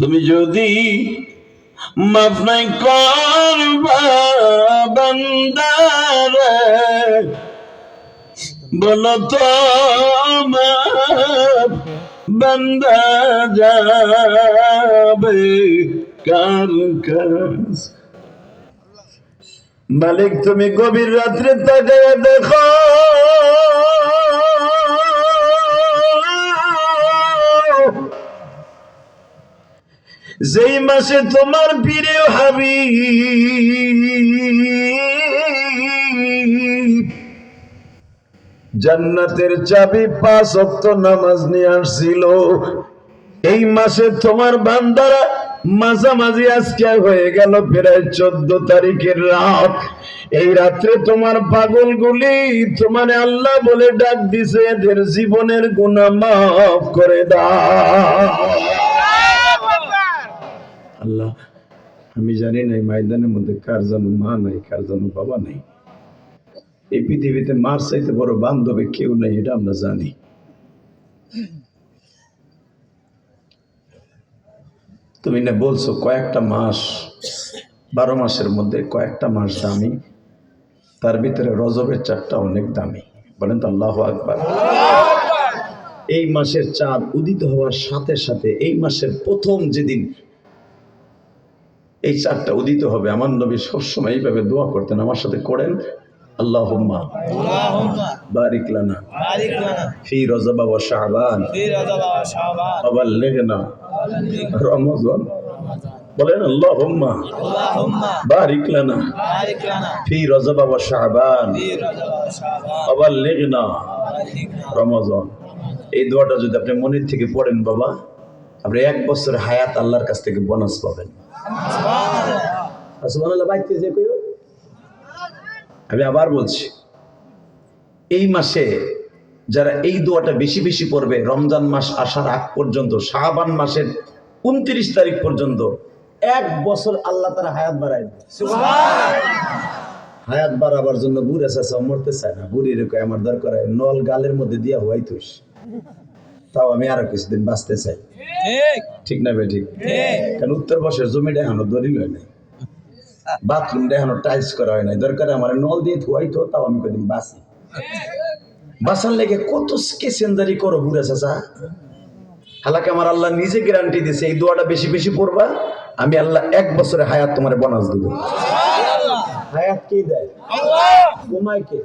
তুমি যদি মাফ নাই করবা বান্দারে, বলো তো বান্দা যাবে কার কাছ? মালিক, তুমি গভীর রাত্রে তাকে দেখো। যেই মাসে তোমার প্রিয় হাবি জান্নাতের চাবি পাঁচ অক্ত নামাজ নিয়ে আসছিল। এই মাসে তোমার বান্দারা মাঝামাঝি আজকে হয়ে গেল প্রায় চোদ্দ তারিখের রাত। এই রাত্রে তোমার পাগল গুলি তোমার আল্লাহ বলে ডাক দিছে, এদের জীবনের গুণা মাফ করে দাও। আল্লাহ, আমি জানি না এই ময়দানের মধ্যে কার যেন মা নাই, কার যেন বাবা নাই। এই পৃথিবীতে মার চাইতে বড় বান্ধবী কেউ নেই, এটা আমরা জানি। তুমি না বলছো কয়েকটা মাস, বারো মাসের মধ্যে কয়েকটা মাস দামি, তার ভিতরে রজবের চারটা অনেক দামি। বলেন তো আল্লাহ আকবার। এই মাসের চাঁদ উদিত হওয়ার সাথে সাথে এই মাসের প্রথম যেদিন এই চারটা উদিত হবে। আমার নবী সবসময় এইভাবে দোয়া করতেন আমার সাথে করেন আল্লাহুম্মা ফি বলেন ফি এই দোয়াটা যদি আপনি মনের থেকে পড়েন বাবা আপনি এক বছর হায়াত আল্লাহর কাছ থেকে বোনাস পাবেন। আমি আবার বলছি এই মাসে যারা এই দোয়াটা বেশি বেশি পড়বে রমজান মাস আসার আগ পর্যন্ত শাহাবান মাসের উনত্রিশ তারিখ পর্যন্ত এক বছর আল্লাহ তারা হায়াত বাড়ায় হায়াত বাড়াবার জন্য বুড়ে চাষা মরতে চায় না। বুড়ি রেখে আমার দরকার নল গালের মধ্যে দিয়া হওয়াই তুস তাও আমি আরও কিছুদিন বাঁচতে চাই। ঠিক। না বে ঠিক? কারণ উত্তর বসের জমিটা এখনও দলিল হয় নাই। বাথরুমটা এখনও টাইলস করা হয় নাই। দরকার আমার নল দিয়ে ধোয়াই তো তাও আমি কদিন বাঁচি। বাসার লেগে কত কেসেন্দারি করো বুড়া চাচা। হালাকে আমার আল্লাহ নিজে গ্যারান্টি দিছে এই দোয়াটা বেশি বেশি পড়বা আমি আল্লাহ এক বছরে হায়াত তোমার বোনাস দিব। হায়াত কে দেয় ঘুমায় কে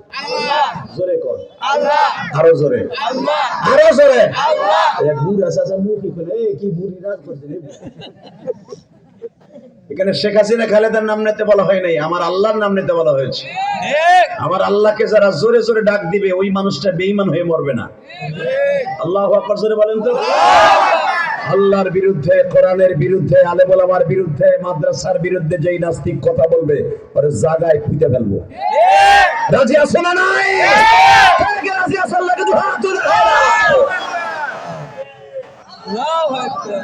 জোরে কর। আল্লাহ। আরও জোরে। আল্লাহ। আরও জোরে। আল্লাহ। এ মুখ কি করে এ কি বুড়ি রাগ করছে রে? এখানে শেখ হাসিনা খালেদার নাম নিতে বলা হয় নাই। আমার আল্লাহর নাম নিতে বলা হয়েছে। আমার আল্লাহকে যারা জোরে জোরে ডাক দিবে ওই মানুষটা বেঈমান হয়ে মরবে না। আল্লাহ আকবার জোরে বলেন তো। আল্লাহর বিরুদ্ধে কোরআনের বিরুদ্ধে আলেমুল আমার বিরুদ্ধে মাদ্রাসার বিরুদ্ধে যেই নাস্তিক কথা বলবে ওরে জায়গায় খুঁজে ফেলব। রাজি আছো না নাই? রাজি আছো আল্লাহকে হাত তুলে আল্লাহু আকবার।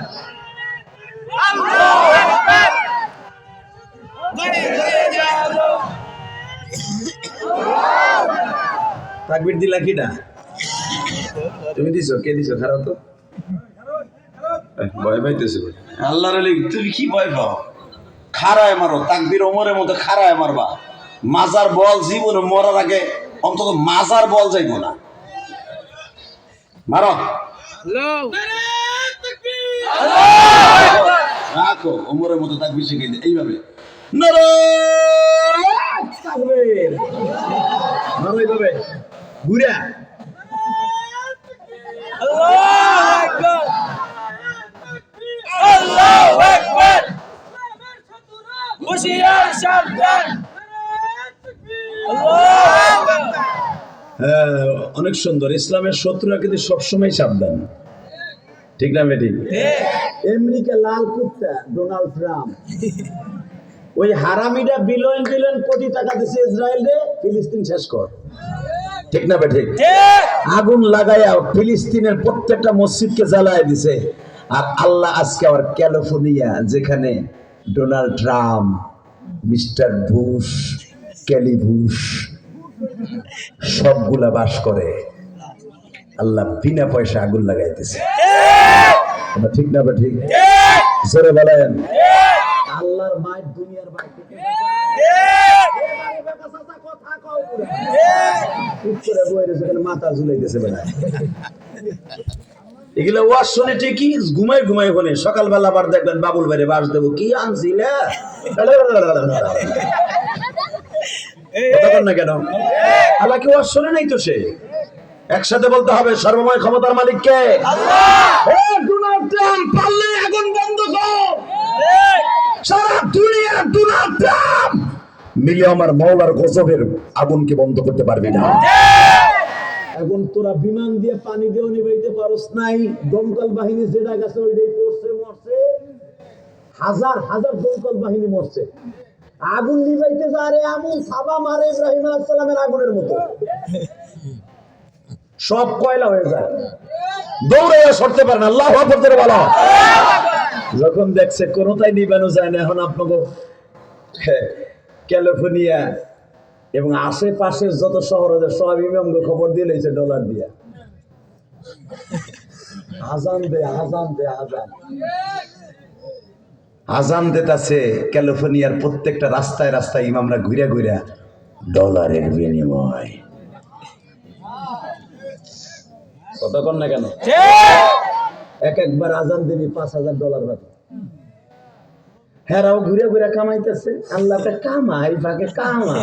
আল্লাহু আকবার। গড়ে গড়ে যাও তাকবির দিলা কিটা তুমি দিছো কে দিছো? খারাপ তো? ভয় পাইতেছে আল্লাহর আলী তুমি কি ভয় পাও? খারায় মারো তাকবির ওমরের মতো খারায় মারবা। মাজার বল জীবনে মরার আগে অন্তত মাজার বল যাইব না। মারো। রাখো ওমরের মতো তাকবির শিখে দে এইভাবে। ঘুরা। আল্লাহু আকবার আল্লাহু আকবার হুশিয়ার সাবধান আল্লাহু আকবার হ্যাঁ অনেক সুন্দর। ইসলামের শত্রুরা কিন্তু সবসময় সাবধান। ঠিক না বেটি? আমেরিকা লাল কুত্তা ডোনাল্ড ট্রাম্প। ওই হারামিটা বিলিয়ন বিলিয়ন কোটি টাকা দিছে ইসরায়েল রে ফিলিস্তিন শেষ কর। ঠিক না বেঠিক আগুন লাগাইয়া ফিলিস্তিনের প্রত্যেকটা মসজিদকে জ্বালায় দিছে। আর আল্লাহ আজকে আবার ক্যালিফোর্নিয়া যেখানে ডোনাল্ড ট্রাম্প মিস্টার বুশ ক্যালি বুশ সবগুলা বাস করে। আল্লাহ বিনা পয়সা আগুন লাগাইতেছে। ঠিক ঠিক না বা ঠিক? জোরে বলেন। আল্লাহর মায়ের দুনিয়ার মাথা ঝুলাইতেছে বেড়ায় এগুলো ওয়াজ শুনে ঠিকই ঘুমাই ঘুমাই বলে সকালবেলা আবার দেখবেন বাবুল বাইরে বাস দেবো কি আনছিলে? কথা না কেন? আল্লাহ কি ওয়াজ শুনে নাই তো সে? একসাথে বলতে হবে সর্বময় ক্ষমতার মালিক কে পারলে আগুন বন্ধ কর। সারা দুনিয়া ডোনাল্ড ট্রাম্প। মিলে আমার মৌলার গজবের আগুনকে বন্ধ করতে পারবি না। এখন তোরা বিমান দিয়ে পানি দিয়ে নিবাইতে পারস নাই। দমকল বাহিনী যেটা গেছে ওইটাই পড়ছে মরছে। হাজার হাজার দমকল বাহিনী মরছে। আগুন নিবাইতে যা রে এমন সাবা মারে ইব্রাহিম আলাইসালামের আগুনের মতো। সব কয়লা হয়ে যায়। দৌড়ে সরতে পারে না। আল্লাহ আকবার বলা। যখন দেখছে কোনোটাই নিবানো যায় না, এখন আপনাকে ক্যালিফোর্নিয়া এবং আশেপাশের যত শহর আছে, সব ইমামকে খবর দিয়ে লইছে ডলার দিয়া। আজান দে আজান দে, আজান। আজান দিতেছে ক্যালিফোর্নিয়ার প্রত্যেকটা রাস্তায় রাস্তায় ইমামরা ঘুরে ঘুরে ডলারের বিনিময়। কতক্ষণ না কেন? এক একবার আজান দিবি পাঁচ হাজার ডলার বাকি হেরাও ঘুরে ঘুরে কামাইতেছে আল্লাহটা কামাই ভাগে কামা।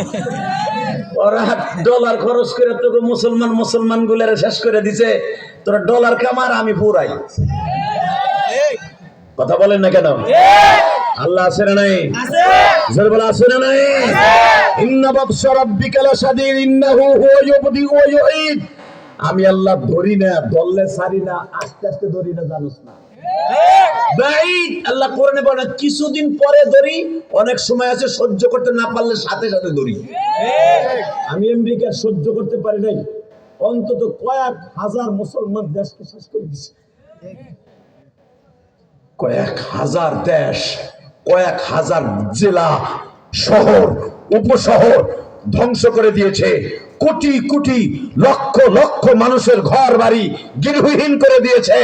ওরা ডলার খরচ করে তোকে মুসলমান মুসলমান গুলারে শেষ করে দিছে তোরা ডলার কামার আমি পুরাই। কথা বলেন না কেন? আল্লাহ আছে না নাই? জোরে বলে আছে না নাই? ইন্না বাবসা রাব্বিকা লাশাদীদ ইন্নাহু হুয়া ইউবদি ওয়া ইউঈদ। আমি আল্লাহ ধরি না দললে সারি না আস্তে আস্তে ধরি না জানোস না। বাইত আল্লাহ কোরআনে বলে কিছুদিন পরে ধরি অনেক সময় আছে সহ্য করতে না পারলে সাথে সাথে ধরি। আমি আমেরিকা সহ্য করতে পারি নাই। অন্তত কয়েক হাজার মুসলমান দেশকে শেষ করে দিছে। কয়েক হাজার দেশ কয়েক হাজার জেলা শহর উপশহর ধ্বংস করে দিয়েছে। কোটি কোটি লক্ষ লক্ষ মানুষের ঘর বাড়ি গৃহহীন করে দিয়েছে।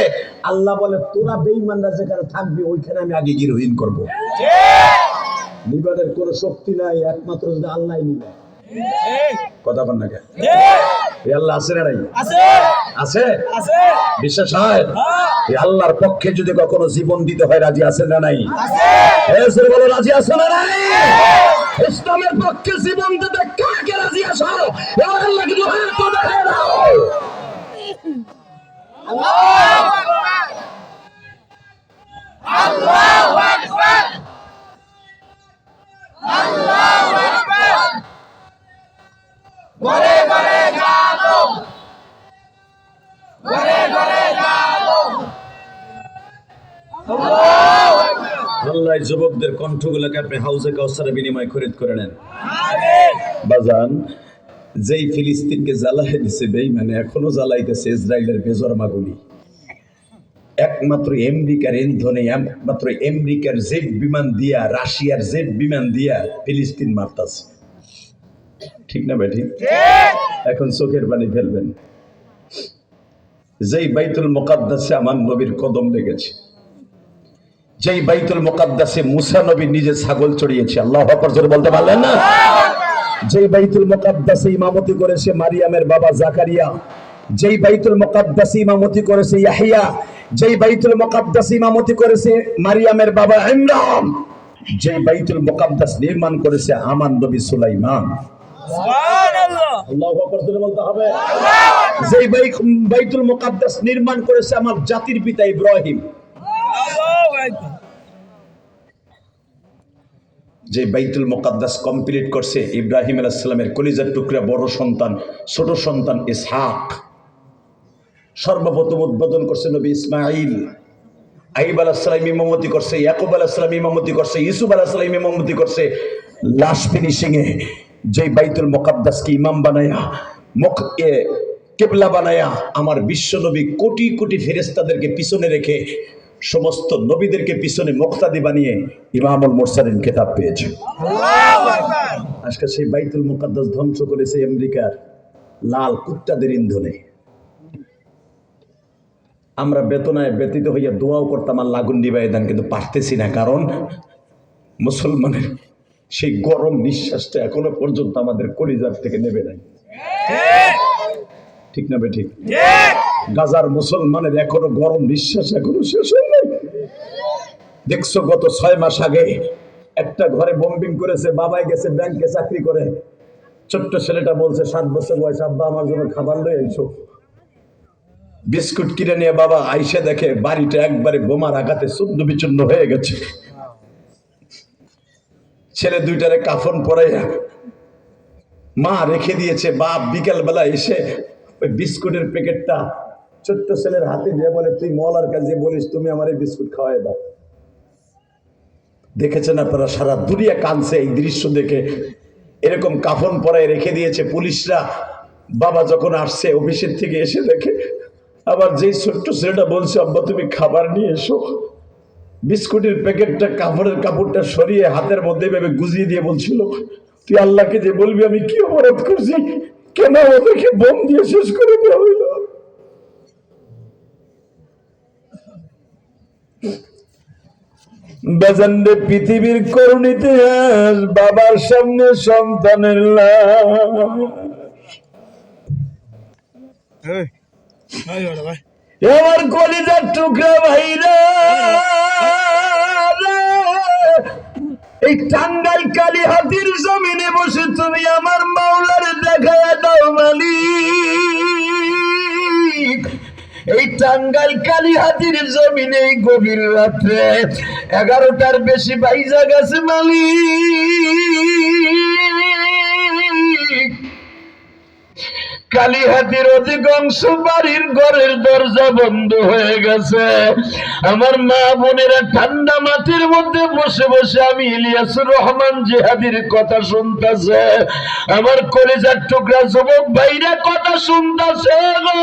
আল্লাহ বলে তোরা বেঈমানরা যেখানে থাকবি ওইখানে আমি আগে গৃহহীন করব। নিবাদের কোনো শক্তি নাই একমাত্র যদি আল্লাহ নিবে কথা বল না আল্লাহ আছে না নাই? আছে। বিশ্বাস হয়? এই আল্লাহর পক্ষে যদি কখনো জীবন দিতে হয় রাজি আছেন না নাই? বলো রাজি আছো না নাই? ইসলামের পক্ষে জীবন দিতে কাকে রাজি আছো? এবার আল্লাহ তো দেখে দাও আল্লাহ যুবকদের কণ্ঠগুলোকে আপনি হাউসে কাউসারে বিনিময় খরিদ করে নেন। বাজান যেই ফিলিস্তিনকে জ্বালাই দিছে বেইমানে এখনও জ্বালাইতেছে ইসরায়েলের বেজরমা গুলি একমাত্র আমেরিকার ইন্ধনে একমাত্র আমেরিকার জেট বিমান দিয়া রাশিয়ার জেট বিমান দিয়া ফিলিস্তিন মারতাছে। ঠিক না ঠিক। এখন চোখের পানি ফেলবেন। যেই বাইতুল মোকাদ্দাসে আমার নবীর কদম লেগেছে যেই বাইতুল মোকাদ্দাসে মুসা নবী নিজে ছাগল চড়িয়েছে আল্লাহ জোরে বলতে পারলেন না? যেই বাইতুল মোকাদ্দাসে ইমামতি করেছে মারিয়ামের বাবা জাকারিয়া যেই বাইতুল মোকাদ্দাসে ইমামতি করেছে ইয়াহিয়া যেই বাইতুল মোকাদ্দাসে ইমামতি করেছে মারিয়ামের বাবা ইমরান যেই বাইতুল মোকাদ্দাস নির্মাণ করেছে আমান নবী সুলাইমান। যেই বাইতুল মোকাদ্দাস নির্মাণ করেছে আমার জাতির পিতা ইব্রাহিম। যে বাইতুল মোকাদ্দাস কমপ্লিট করছে ইব্রাহিম আলাইসালামের কলিজার টুকরা বড় সন্তান ছোট সন্তান ইসহাক। সর্বপ্রথম উদ্বোধন করছে নবী ইসমাইল আইব আলাহিসাম ইমামতি করছে ইয়াকুব আলাহিসাম ইমামতি করছে ইসুফ আলাহিসাম ইমামতি করছে। লাস্ট ফিনিশিং এ যে বাইতুল মোকাদ্দাসকে ইমাম বানায়া, মুখ কেবলা বানায়া, আমার বিশ্ব নবী কোটি কোটি ফেরেস্তাদেরকে পিছনে রেখে সমস্ত নবীদেরকে পিছনে মুক্তাদি বানিয়ে ইমামুল মোরসালিন খেতাব পেয়েছে। আজকে সেই বাইতুল মুকাদ্দাস ধ্বংস করেছে আমেরিকার লাল কুত্তাদের ইন্ধনে। আমরা বেতনায় ব্যতীত হইয়া দোয়াও করতাম আর লাগুন নিবাই দেন, কিন্তু পারতেছি না, কারণ মুসলমানের সেই গরম নিঃশ্বাসটা এখনও পর্যন্ত আমাদের কলিজার থেকে নেবে নাই। ঠিক। না ঠিক? গাজার মুসলমানের এখনও গরম নিঃশ্বাস এখনও শেষ হয় নাই। দেখছ গত ছয় মাস আগে একটা ঘরে বম্বিং করেছে বাবাই গেছে ব্যাংকে চাকরি করে। ছোট্ট ছেলেটা বলছে সাত বছর বয়স আব্বা আমার জন্য খাবার লয়ে এসো বিস্কুট কিনে নিয়ে বাবা আইসে দেখে বাড়িটা একবারে বোমার আঘাতে চূর্ণ বিচূর্ণ হয়ে গেছে। ছেলে দুইটারে কাফন পরাইয়া মা রেখে দিয়েছে, বাপ বিকেল বেলা এসে ওই বিস্কুটের প্যাকেটটা ছোট্ট ছেলের হাতে দিয়ে বলে, তুই মলার কাছে বলিস, তুমি আমার এই বিস্কুট খাওয়াই দাও। দেখেছেন আপনারা, সারা দুনিয়া কানছে এই দৃশ্য দেখে। এরকম কাফন পরায় রেখে দিয়েছে পুলিশরা। বাবা যখন আসছে অফিসের থেকে এসে দেখে, আবার যেই ছোট্ট ছেলেটা বলছে, আব্বা, তুমি খাবার নিয়ে এসো। বিস্কুটের প্যাকেটটা, কাপড়ের কাপড়টা সরিয়ে হাতের মধ্যে ভেবে গুজিয়ে দিয়ে বলছিল, তুই আল্লাহকে যে বলবি, আমি কি অপরাধ করছি? কেন ওদেরকে বোম দিয়ে শেষ করে দেওয়া হইল? পৃথিবীর করুণ বাবার সামনে সন্তানের লাশ। আমার কলিজার টুকরা ভাইরা এই টাঙ্গাই কালী হাতির জমিনে বসে তুমি আমার মাওলার দেখায় দাও মালিক। এই টাঙ্গাইল কালী হাতির জমিনে এই গভীর রাত্রে এগারোটার বেশি বাইজা গেছে মালিক। কালীহাতির অধিকাংশ বাড়ির ঘরের দরজা বন্ধ হয়ে গেছে। আমার মা বোনেরা ঠান্ডা মাটির মধ্যে বসে বসে আমি ইলিয়াসুর রহমান জেহাদির কথা শুনতেছে। আমার কলেজার টুকরা যুবক ভাইরা কথা শুনতেছে গো।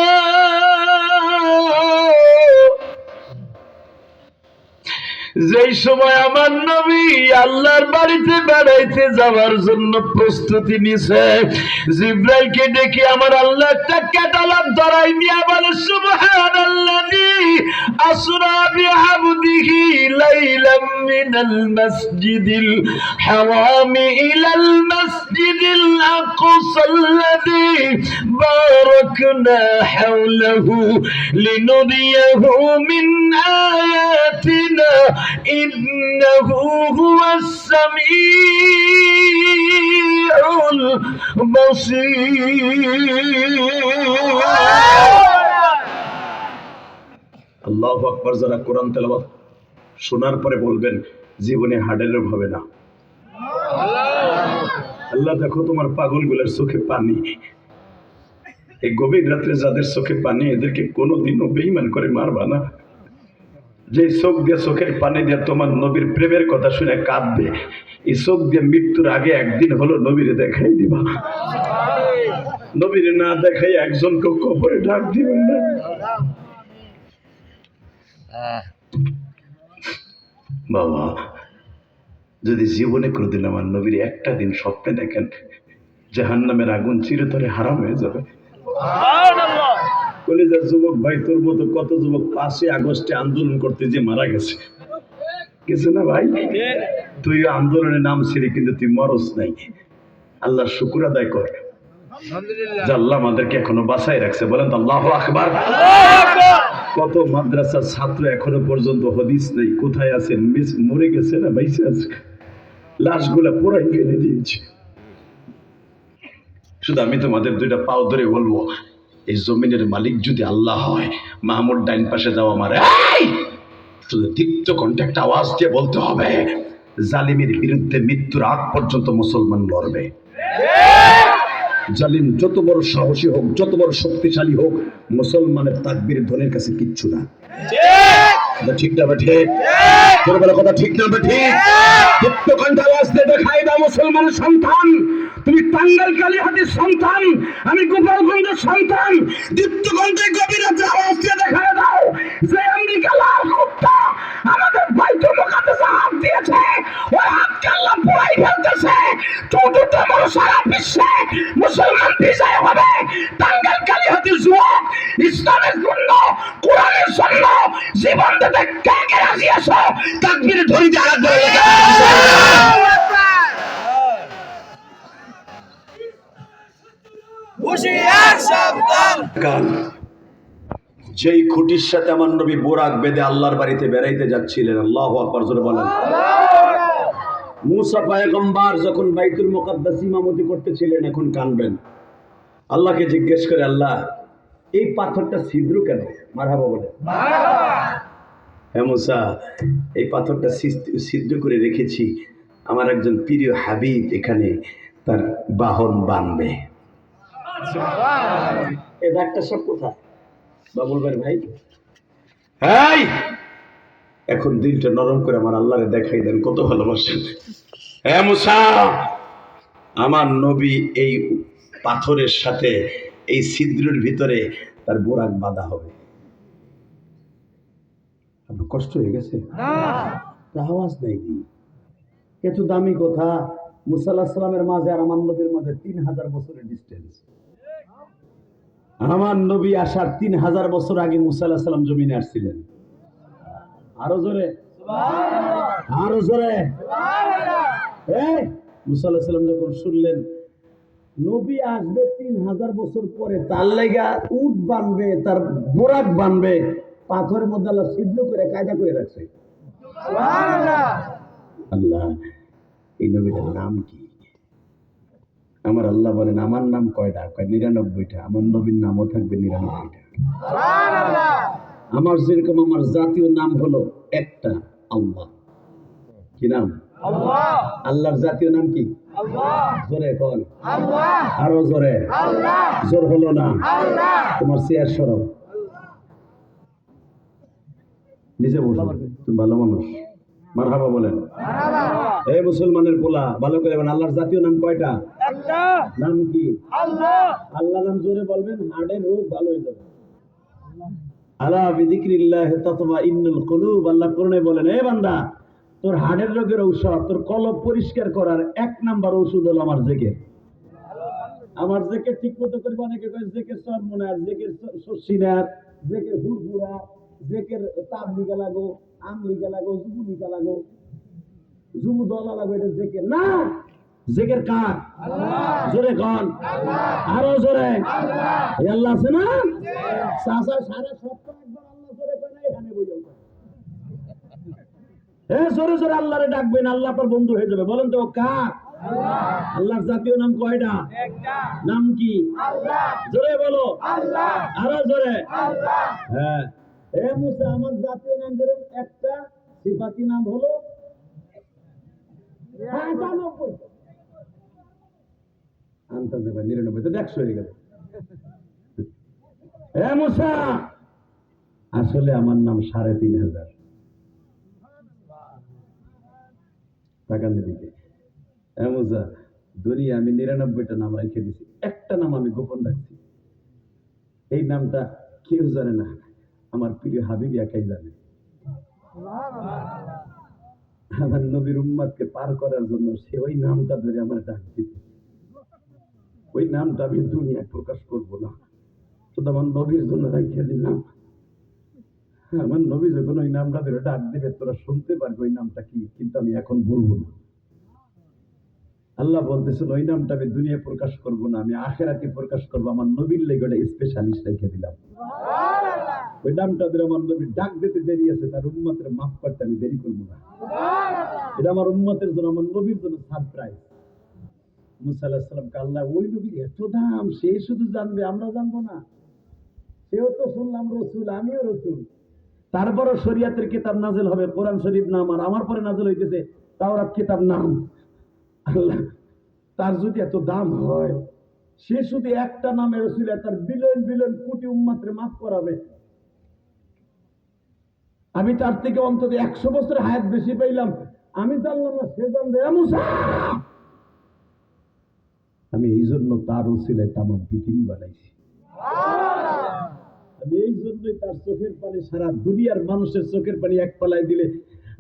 যেই সময় আমার নবী আল্লাহর বাড়িতে বেড়াইতে যাওয়ার জন্য প্রস্তুতি নিছে, জিব্রাইলকে ডেকে আমার আল্লাহ একটা ক্যাটালগ ধরাই নিয়ে বলে সুবহানাল্লাযী আসরা বিআবদিহি লাইলাম মিনাল মাসজিদিল হারামি ইলাল মাসজিদিল আকসাল্লাযী বারাকনা হাওলাহু লিনুরিয়াহু মিন আয়াতিনা إنه هو السميع البصير আল্লাহ আকবর যারা কোরআন তেলাবাদ শোনার পরে বলবেন জীবনে হার্টের রোগ হবে না আল্লাহ দেখো তোমার পাগলগুলোর চোখে পানি এই গভীর রাত্রে যাদের চোখে পানি এদেরকে কোনোদিনও বেইমান করে মারবা না যে চোখ দিয়ে চোখের পানি দিয়ে তোমার নবীর প্রেমের কথা শুনে কাঁদবে, এই চোখ দিয়ে মৃত্যুর আগে একদিন হলো নবীরে দেখাই দিবা। নবীরে না দেখাই একজনকে কবরে ডাক দিবেন না। বাবা, যদি জীবনে কোনোদিন আমার নবীর একটা দিন স্বপ্নে দেখেন, জাহান্নামের আগুন চিরতরে হারাম হয়ে যাবে। কলেজের যুবক ভাই তোর মতো কত যুবক পাঁচই আগস্টে আন্দোলন করতে যে মারা গেছে? গেছে না ভাই? তুই আন্দোলনে নাম ছিলি কিন্তু তুই মরস নাই। আল্লাহ শুকুর আদায় কর। আল্লাহ আমাদেরকে এখনও বাঁচাই রাখছে বলেন তো আল্লাহ আকবার। কত মাদ্রাসার ছাত্র এখনও পর্যন্ত হদিস নেই কোথায় আছেন মিস মরে গেছে না বাইসে আছে? লাশগুলা পুরাই ফেলে দিয়েছে। শুধু আমি তোমাদের দুইটা পাও ধরে বলব। এই জমিনের মালিক যদি আল্লাহ হয়, মাহমুদ ডাইন পাশে যাও আমার! শুধু কণ্ঠে একটা আওয়াজ দিয়ে বলতে হবে, জালিমের বিরুদ্ধে মৃত্যুর আগ পর্যন্ত মুসলমান লড়বে। জালিম যত বড় সাহসী হোক, যত বড় শক্তিশালী হোক, মুসলমানের তাকবীর ধ্বনির কাছে কিচ্ছু না। ঠিক না বেঠে? কথা ঠিক না বেঠে? দীপ্ত কণ্ঠে আওয়াজ দিয়ে দেখাই দাও মুসলমানের সন্তান। তুমি টাঙ্গাল কালীহাতির সন্তান, আমি গোপালগঞ্জের সন্তান। দীপ্তগঞ্জে গভীরতে আওয়াজ দেখা দাও, যে আমেরিকা লাল খুঁটির সাথে আমার নবী বোরাক বেদে আল্লাহর বাড়িতে বেড়াইতে যাচ্ছিলেন। আল্লাহ আকবার জোরে বলেন। মুসা পায়গম্বার যখন বাইতুল মুকাদ্দাস ইমামতি করতেছিলেন এখন কানবেন। আল্লাহকে জিজ্ঞেস করে আল্লাহ এই পাথরটা ছিদ্র কেন? মারহাবা বলে। হ্যাঁ মুসা এই পাথরটা ছিদ্র করে রেখেছি। আমার একজন প্রিয় হাবিব এখানে তার বাহন বানবে। এ ডাক্তার সব কোথায়? বাবুল ভাই। ভাই এখন দিলটা নরম করে আমার আল্লাহরে দেখাই দেন কত ভালোবাসেন। হ্যাঁ মুসা আমার নবী এই পাথরের সাথে এই ছিদ্রের ভিতরে তার বোরাক বাঁধা হবে। আপনার কষ্ট হয়ে গেছে? আওয়াজ নেই কি এত দামি কথা মুসাল্লাহ সাল্লামের মাঝে আর আমার নবীর মাঝে তিন হাজার বছরের ডিস্টেন্স আমার নবী আসার তিন হাজার বছর আগে মুসাল্লাহ সাল্লাম জমিনে আসছিলেন। আরও জোরে। আরও জোরে। এই, মুসা আলাহিসাল্লাম সাল্লাম যখন শুনলেন নবী আসবে তিন হাজার বছর পরে তার লেগা উট বানবে তার বোরাক বানবে পাথরের মধ্যে আল্লাহ সিদ্ধ করে কায়দা করে রাখছে। আল্লাহ এই নবীটার নাম কি? আমার আল্লাহ বলেন আমার নাম কয়টা? কয় নিরানব্বইটা। আমার নবীর নামও থাকবে নিরানব্বইটা। আমার যেরকম আমার জাতীয় নাম হলো একটা আল্লাহ। কি নাম? আল্লাহর জাতীয় নাম কি? জোরে কল আরও জোরে। জোর হলো না। তোমার চেয়ার সরব বসো। তুমি ভালো মানুষ। মার হাবা বলেন এই মুসলমানের পোলা ভালো করে আল্লাহর জাতীয় নাম কয়টা? নাম কি? আল্লাহ। নাম জোরে বলবেন হার্টের রোগ ভালো হয়ে যাবে। আলা বিদিক্রিল্লাহ তাতমা ইন্নুল কুলুব আল্লাহ কোরআনে বলেন এ বান্দা তোর হাড়ের রোগের ঔষধ তোর কলব পরিষ্কার করার এক নাম্বার ওষুধ হলো আমার জেকের। আমার জেকের ঠিক মতো করবে অনেকে কয় জেকের সরমনার জেকের শশিনার জেকের জেকের তাপ লিগা। লাগো আম লিগা লাগো জুবু লিগা। জুবু দলা লাগো এটা জেকের না। জেকের কার? জোরে কন। আরও জোরে। আল্লাহ। আছে না? চাষা সারা সপ্তাহ একবার আল্লাহ জোরে কয় না এখানে বইও হ্যাঁ জোরে জোরে আল্লাহরে ডাকবেন আল্লাহ আপনার বন্ধু হয়ে যাবে। বলেন তো ও কার? আল্লাহর জাতীয় নাম কয়টা? নাম কি? জোরে বলো। আরও জোরে। হ্যাঁ। আমার জাতীয় নাম একটা নাম হলো নিরানব্বই হয়ে আসলে আমার নাম সাড়ে তিন হাজার। টাকার দিকে দুনিয়া আমি নিরানব্বইটা নাম রেখে দিছি। একটা নাম আমি গোপন রাখছি। এই নামটা কেউ জানে না। আমার প্রিয় হাবিব একাই জানে। আমার নবীর উম্মাদকে পার করার জন্য সে ওই নামটা ধরে আমার ডাক দিতে। ওই নামটা আমি দুনিয়ায় প্রকাশ করব না। শুধু আমার নবীর জন্য রাখিয়ে দিলাম। আমার নবী যখন ওই নামটা ধরে ডাক দিবে তোরা শুনতে পারবে ওই নামটা কি কিন্তু আমি এখন বলব না। আল্লাহ বলতেছেন ওই নামটা আমি দুনিয়া প্রকাশ করব না আমি আখেরাতে প্রকাশ করব। আমার নবীর লেগে ওটা স্পেশালিস্ট রেখে দিলাম। ওই নামটা আমার নবী ডাক দিতে দেরি আছে তার উম্মতের মাফ করতে আমি দেরি করব না। এটা আমার উম্মতের জন্য আমার নবীর জন্য সারপ্রাইজ মুসা আল্লাহ সাল্লামকে আল্লাহ ওই নবীর এত দাম সে শুধু জানবে আমরা জানব না। সেও তো শুনলাম রসুল আমিও রসুল। তারপরও শরিয়াতের কিতাব নাজেল হবে কোরআন শরীফ নাম আর আমার পরে নাজেল হইতেছে তাওরাত কিতাব নাম আল্লাহ তার যদি এত দাম হয় সে শুধু একটা নামে রসুল তার বিলিয়ন বিলিয়ন কোটি উম্মাত্রে মাফ করাবে। আমি তার থেকে অন্তত একশো বছর হায়াত বেশি পাইলাম। আমি জানলাম না সে জানবে আমি এই জন্য তার উসিলায় তামাম পৃথিবী বানাইছি। আমি এই জন্যই তার চোখের পানি সারা দুনিয়ার মানুষের চোখের পানি এক পালায় দিলে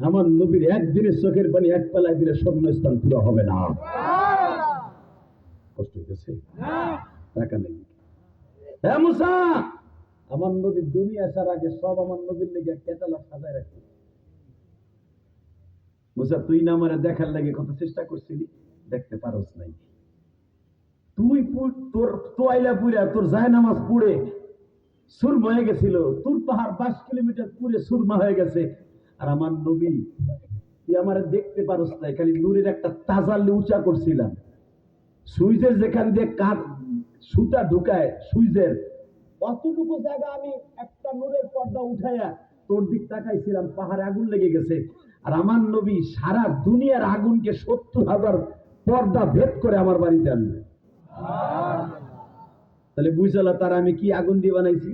আমার নবীর একদিনের চোখের পানি এক পালায় দিলে স্বর্ণস্থান পুরো হবে না। কষ্ট হইতেছে? টাকা নেই। হ্যাঁ মুসা! আমার নবীর দুনিয়া আসার আগে সব আমার নবীর লেগে ক্যাটালগ সাজায় রাখছে বুঝা তুই না আমারে দেখার লাগে কত চেষ্টা করছিলি? দেখতে পারোস নাই। তুই তোর তোয়াইলা পুরা তোর জায় নামাজ পুড়ে সুরমা হয়ে গেছিল। তোর পাহাড় বাইশ কিলোমিটার পুরে সুরমা হয়ে গেছে। আর আমার নবী, তুই আমার দেখতে পারোস নাই, খালি নূরের একটা তাজাল্লি উঁচা করছিলাম। সুইচের যেখান দিয়ে কাঠ, সুতা ঢুকায় সুইচের অতটুকু জায়গা আমি একটা নূরের পর্দা উঠাইয়া তোর দিক তাকাইছিলাম পাহাড়ে আগুন লেগে গেছে। আর আমার নবী সারা দুনিয়ার আগুনকে সত্তর হাজার পর্দা ভেদ করে আমার বাড়িতে আনবে। তাহলে বুঝলা তার আমি কি আগুন দিয়ে বানাইছি?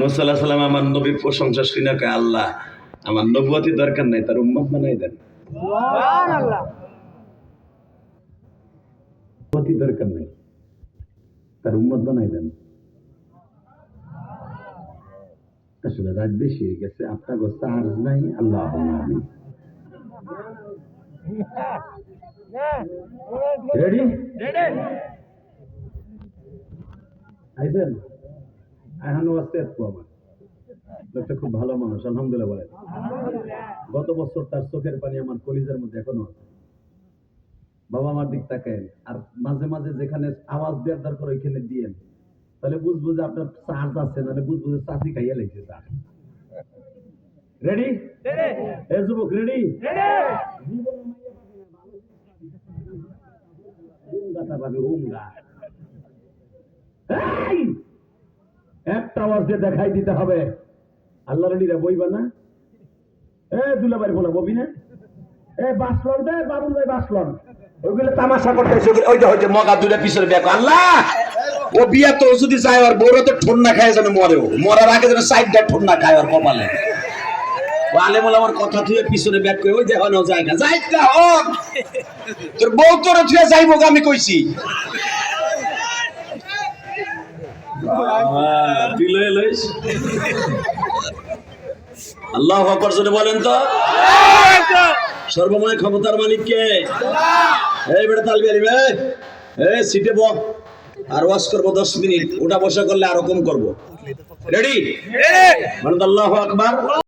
মুসাল্লাহ সাল্লাম আমার নবীর প্রশংসা শুনে কয় আল্লাহ আমার নবুয়তি দরকার নাই তার উম্মত বানাই দেন। নবুয়তি দরকার নাই। তার উম্মত বানাই দেন। আসলে রাত বেশি হয়ে গেছে, আপনার চার্জ নাই, আল্লাহ আমি রেডি আইসেন? এখনও আসতে আসব আমার লোকটা খুব ভালো মানুষ, আলহামদুলিল্লাহ বলে গত বছর তার চোখের পানি আমার কলিজার মধ্যে এখনও আছে। বাবা মার দিক তাকায় আর মাঝে মাঝে যেখানে আওয়াজ দেওয়ার দরকার, ওইখানে দিয়েন। তাহলে বুঝব যে আপনার চার্জ আছে নাহলে বুঝব যে চাষি খাইয়া লেগেছে চার্জ। রেডি এ যুবক রেডি একটা আওয়াজ দিয়ে দেখাই দিতে হবে। আল্লাহ রেডিরা বইবা না? এ দুলাবাড়ি বলা ববি না? এ বাসলন দে, বাবুল ভাই বাসলন। ওইগুলো তামাশা করতেছে ওগুলো- ওই যে যে মগা দুটা পিছনে ব্যাগ আল্লাহ! ও বিয়া তো যদি চায় আর বউরা তো ঠন্না খায় যেন মরেও। মরার আগে যেন সাইডটা ঠন্না খায় আর কপালে। আমার কথা থুয়ে পিছনে করে ওই জায়গা না। তোর বউ তোর থুয়ে যাইব আমি কইছি। আল্লাহ আকবর বলেন তো। সর্বময় ক্ষমতার মালিক কে? এই বেটা তালবি আলিবে এই সিটে ব আর ওয়াশ করব দশ মিনিট ওটা বসা করলে আরও কম করব। রেডি মানে আল্লাহ আকবার।